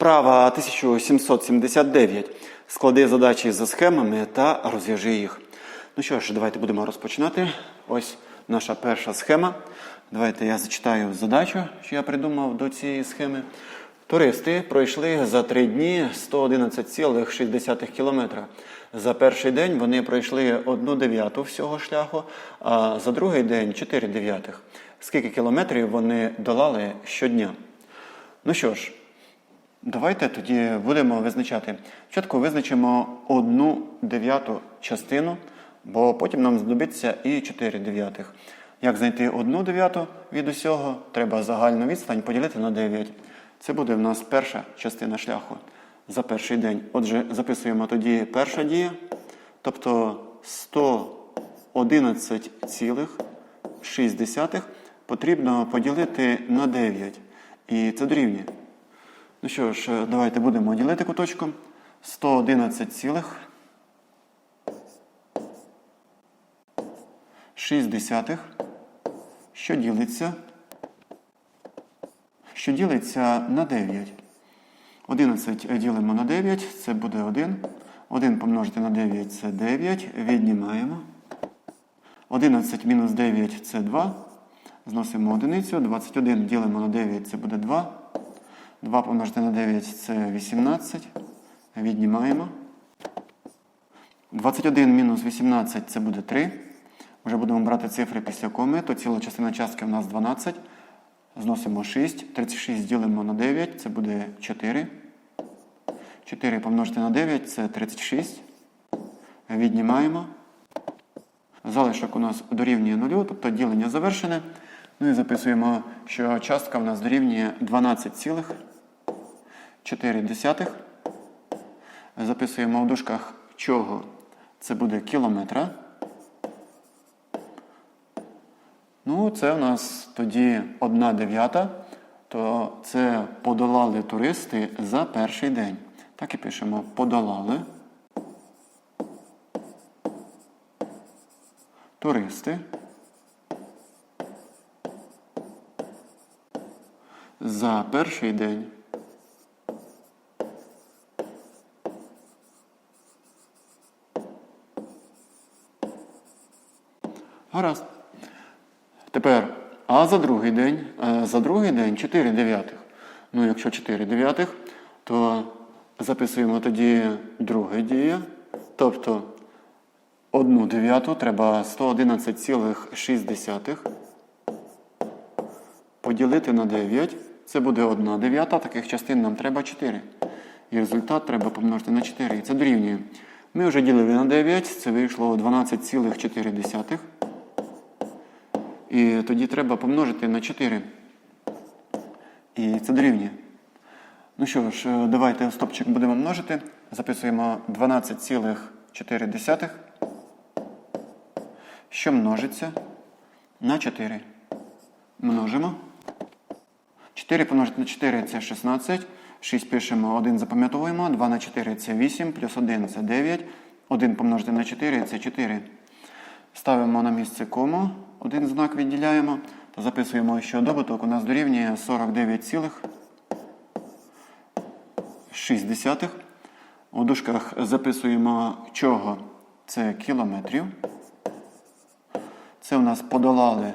Вправа 1779. Склади задачі за схемами та розв'яжи їх. Ну що ж, давайте будемо розпочинати. Ось наша перша схема. Давайте я зачитаю задачу, що я придумав до цієї схеми. Туристи пройшли за три дні 111,6 кілометра. За перший день вони пройшли одну дев'яту всього шляху, а за другий день 4 дев'ятих. Скільки кілометрів вони долали щодня? Ну що ж, давайте тоді будемо визначати. Спочатку визначимо одну дев'яту частину, бо потім нам знадобиться і 4 дев'ятих. Як знайти одну дев'яту від усього? Треба загальну відстань поділити на 9. Це буде в нас перша частина шляху за перший день. Отже, записуємо тоді перша дія, тобто 111,6 потрібно поділити на 9. І це дорівнює. Ну що ж, давайте будемо ділити куточком. 111 цілих 6 десятих, що ділиться, що ділиться на 9. 11 ділимо на 9, це буде 1. 1 помножити на 9 це 9. Віднімаємо. 11 мінус 9 це 2. Зносимо одиницю. 21 ділимо на 9, це буде 2. 2 помножити на 9 це 18. Віднімаємо. 21 мінус 18 це буде 3. Вже будемо брати цифри після коми, то ціла частина частки у нас 12. Зносимо 6. 36 ділимо на 9, це буде 4. 4 помножити на 9 це 36. Віднімаємо. Залишок у нас дорівнює 0, тобто ділення завершене. Ну і записуємо, що частка в нас дорівнює 12,4. Записуємо в дужках чого це буде кілометра. Ну, це у нас тоді 1 дев'ята, то це подолали туристи за перший день. Так і пишемо подолали. Туристи. За перший день. Гаразд. Тепер, а за другий день, Е, за другий день 4 дев'ятих. Ну, якщо 4 дев'ятих, то записуємо тоді друге дія. Тобто 1 дев'яту треба 111,6 поділити на 9. Це буде 1 дев'ята, таких частин нам треба 4. І результат треба помножити на 4. І це дорівнює. Ми вже ділили на 9, це вийшло 12,4. І тоді треба помножити на 4. І це дорівнює. Ну що ж, е, давайте стопчик будемо множити. Записуємо 12,4, що множиться на 4. Множимо. 4 помножити на 4 це 16. 6 пишемо, 1 запам'ятовуємо. 2 на 4 це 8, плюс 1 це 9. 1 помножити на 4 це 4. Ставимо на місце кому, один знак відділяємо та записуємо, що добуток у нас дорівнює 49,6. У дужках записуємо чого це кілометрів. Це у нас подолали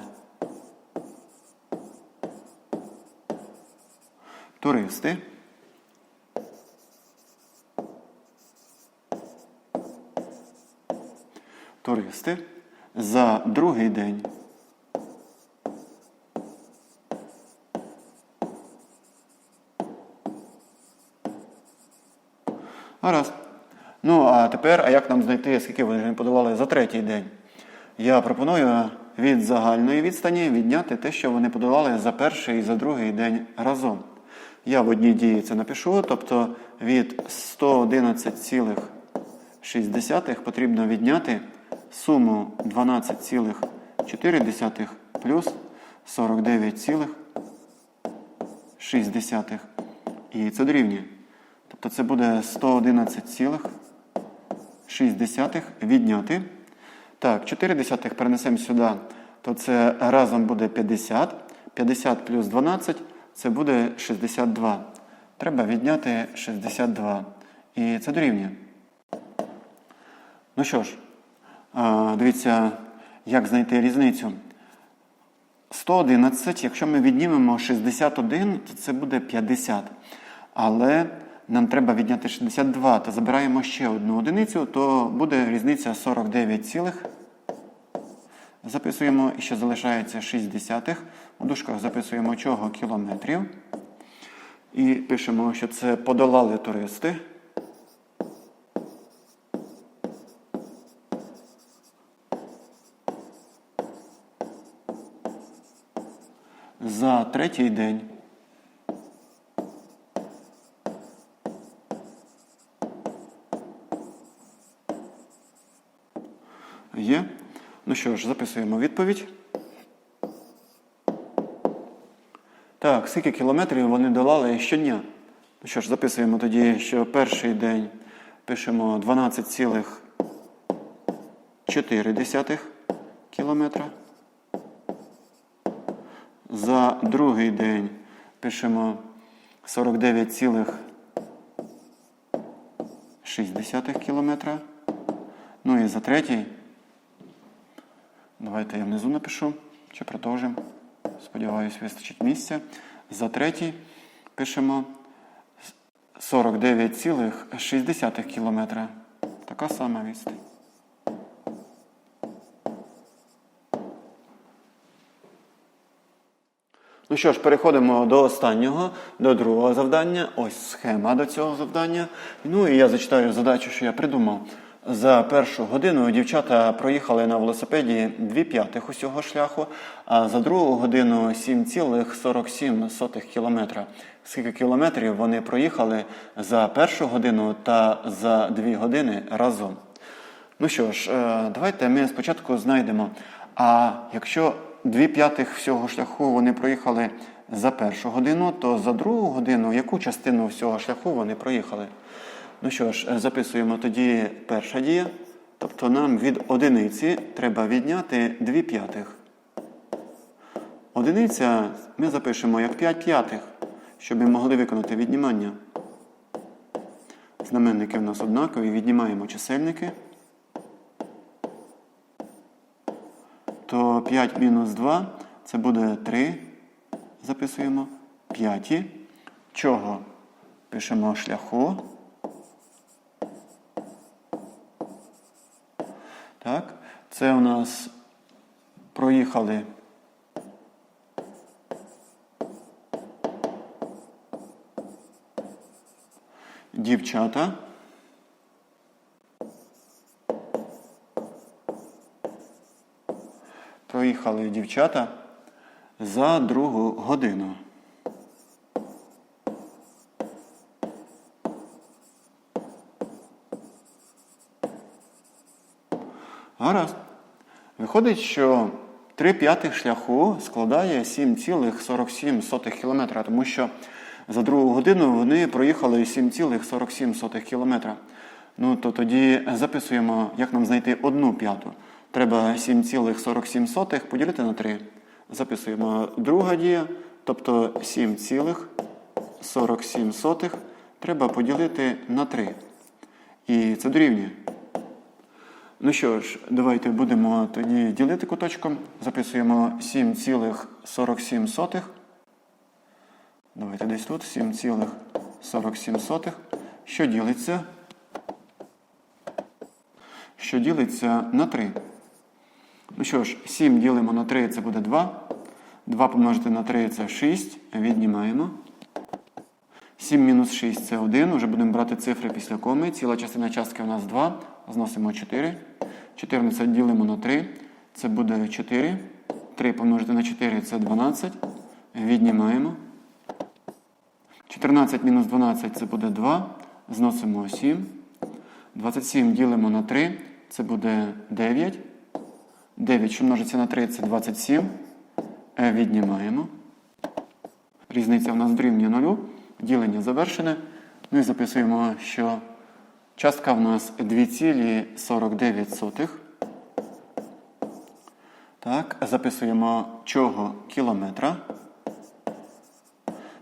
туристи. Туристи за другий день. Гаразд. Ну, а тепер, а як нам знайти, скільки вони подавали за третій день? Я пропоную від загальної відстані відняти те, що вони подавали за перший і за другий день разом. Я в одній дії це напишу, тобто від 111,6 потрібно відняти суму 12,4 плюс 49,6. І це дорівнює. Тобто це буде 111,6 відняти. Так, 4 десятих перенесемо сюди, то це разом буде 50. 50 плюс 12 це буде 62. треба відняти 62. І це дорівнює. Ну що ж, дивіться, як знайти різницю. 111, якщо ми віднімемо 61, то це буде 50. Але нам треба відняти 62 та забираємо ще одну одиницю, то буде різниця 49, цілих. записуємо, і ще залишається 6 десятих. У дужках записуємо чого кілометрів. І пишемо, що це подолали туристи. За третій день. Є. Ну що ж, записуємо відповідь. Так, скільки кілометрів вони долали щодня? Ну що ж, записуємо тоді, що перший день пишемо 12,4 кілометра. За другий день пишемо 49,6 кілометра. Ну і за третій. Давайте я внизу напишу. Чи продовжимо. Сподіваюсь, вистачить місця. За третій пишемо 49,6 кілометра. Така сама відстань. Ну що ж, переходимо до останнього, до другого завдання. Ось схема до цього завдання. Ну і я зачитаю задачу, що я придумав. За першу годину дівчата проїхали на велосипеді 2 п'ятих усього шляху, а за другу годину 7,47 кілометра. Скільки кілометрів вони проїхали за першу годину та за 2 години разом. Ну що ж, е, давайте ми спочатку знайдемо. А якщо 2 п'ятих всього шляху вони проїхали за першу годину, то за другу годину яку частину всього шляху вони проїхали? Ну що ж, записуємо тоді перша дія. Тобто нам від одиниці треба відняти 2 п'ятих. Одиниця ми запишемо як 5 п'ятих, щоб ми могли виконати віднімання. Знаменники в нас однакові, віднімаємо чисельники. То 5 мінус 2 це буде 3. Записуємо. П'яті. Чого? Пишемо шляху. Так, це у нас проїхали. Дівчата. Проїхали дівчата за другу годину. Гаразд. Виходить, що 3 п'ятих шляху складає 7,47 кілометра, тому що за другу годину вони проїхали 7,47 кілометра. Ну, то тоді записуємо, як нам знайти одну п'яту. Треба 7,47 поділити на 3. Записуємо друга дія, тобто 7,47 треба поділити на 3. І це дорівнює. Ну що ж, давайте будемо тоді ділити куточком. Записуємо 7,47. Давайте десь тут 7,47. Що ділиться? Що ділиться на 3. Ну що ж, 7 ділимо на 3, це буде 2. 2 помножити на 3 це 6. Віднімаємо. 7 мінус 6 це 1. Уже будемо брати цифри після коми. Ціла частина частки у нас 2. Зносимо 4. 14 ділимо на 3. Це буде 4. 3 помножити на 4 це 12. Віднімаємо. 14 мінус 12 це буде 2. Зносимо 7. 27 ділимо на 3. Це буде 9. 9, що множиться на 3, це 27. Е, віднімаємо. Різниця в нас дорівнює 0. Ділення завершене. Ну і записуємо, що частка в нас 2,49. Так, записуємо чого кілометра.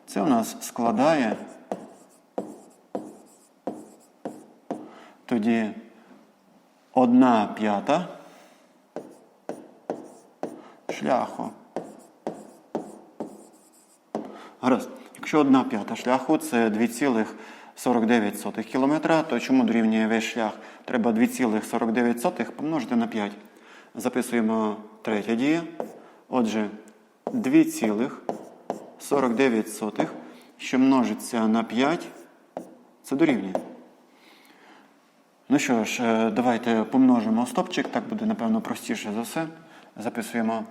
Це у нас складає. Тоді 1 п'ята шляху. Гаразд. Якщо 1 п'ята шляху це 2,49 кілометра, то чому дорівнює весь шлях? Треба 2,49 помножити на 5. Записуємо третя дія. Отже, 2,49, що множиться на 5, це дорівнює. Ну що ж, е, давайте помножимо стопчик, так буде, напевно, простіше за все. Записуємо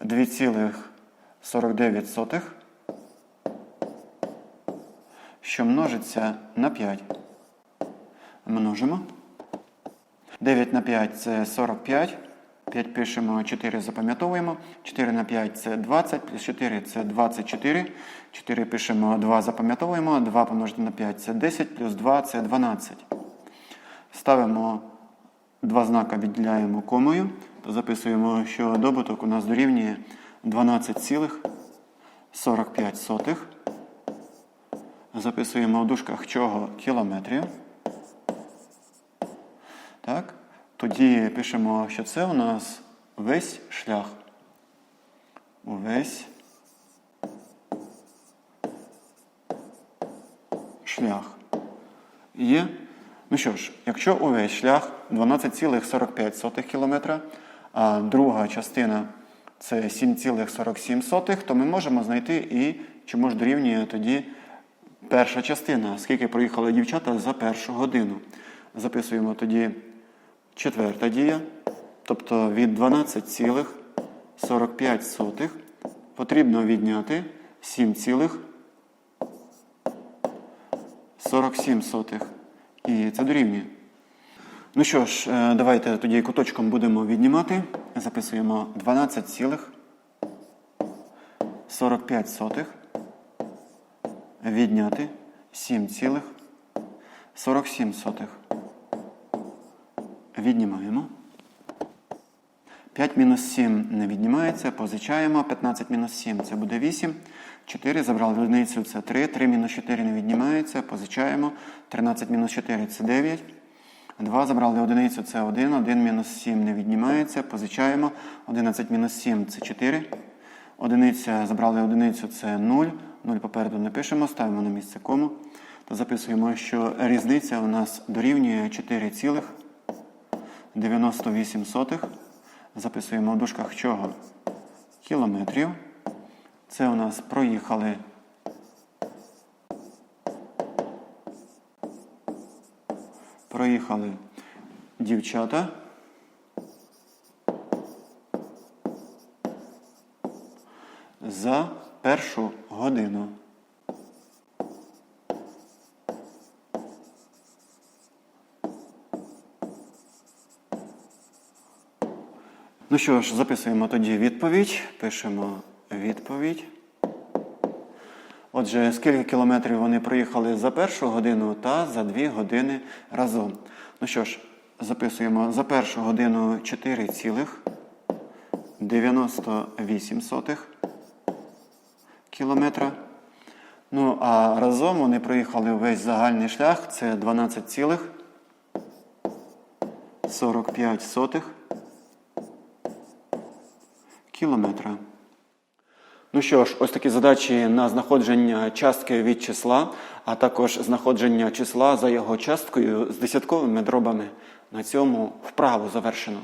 2,49, що множиться на 5. Множимо. 9 на 5 це 45. 5 пишемо, 4 запам'ятовуємо. 4 на 5 це 20, плюс 4 це 24. 4 пишемо, 2 запам'ятовуємо. 2 помножити на 5 це 10, плюс 2 це 12. Ставимо два знака, відділяємо комою. Записуємо, що добуток у нас дорівнює 12,45. Записуємо в дужках чого кілометрів. Так. Тоді пишемо, що це у нас весь шлях. Увесь шлях. Є. Ну що ж, якщо увесь шлях 12,45 км, а друга частина це 7,47, то ми можемо знайти і чому ж дорівнює тоді перша частина, скільки проїхали дівчата за першу годину. Записуємо тоді четверта дія, тобто від 12,45 потрібно відняти 7,47. І це дорівнює. Ну що ж, е, давайте тоді куточком будемо віднімати. Записуємо 12,45 відняти 7,47. Віднімаємо. 5 мінус 7 не віднімається, позичаємо. 15 мінус 7 це буде 8. 4 забрали одиницю це 3. 3 мінус 4 не віднімається, позичаємо. 13 мінус 4 це 9. 2 забрали одиницю це 1. 1 мінус 7 не віднімається, позичаємо. 11 мінус 7 це 4. Одиниця забрали одиницю це 0. 0 попереду не пишемо, ставимо на місце кому. То записуємо, що різниця у нас дорівнює 4,98. Записуємо в дужках чого? Кілометрів. Це у нас проїхали. Проїхали дівчата. За першу годину. Ну що ж, записуємо тоді відповідь. Пишемо відповідь. Отже, скільки кілометрів вони проїхали за першу годину та за дві години разом. Ну що ж, записуємо за першу годину 4,98 кілометра. Ну, а разом вони проїхали весь загальний шлях. Це 12,45 кілометра. Ну що ж, ось такі задачі на знаходження частки від числа, а також знаходження числа за його часткою з десятковими дробами. На цьому вправу завершено.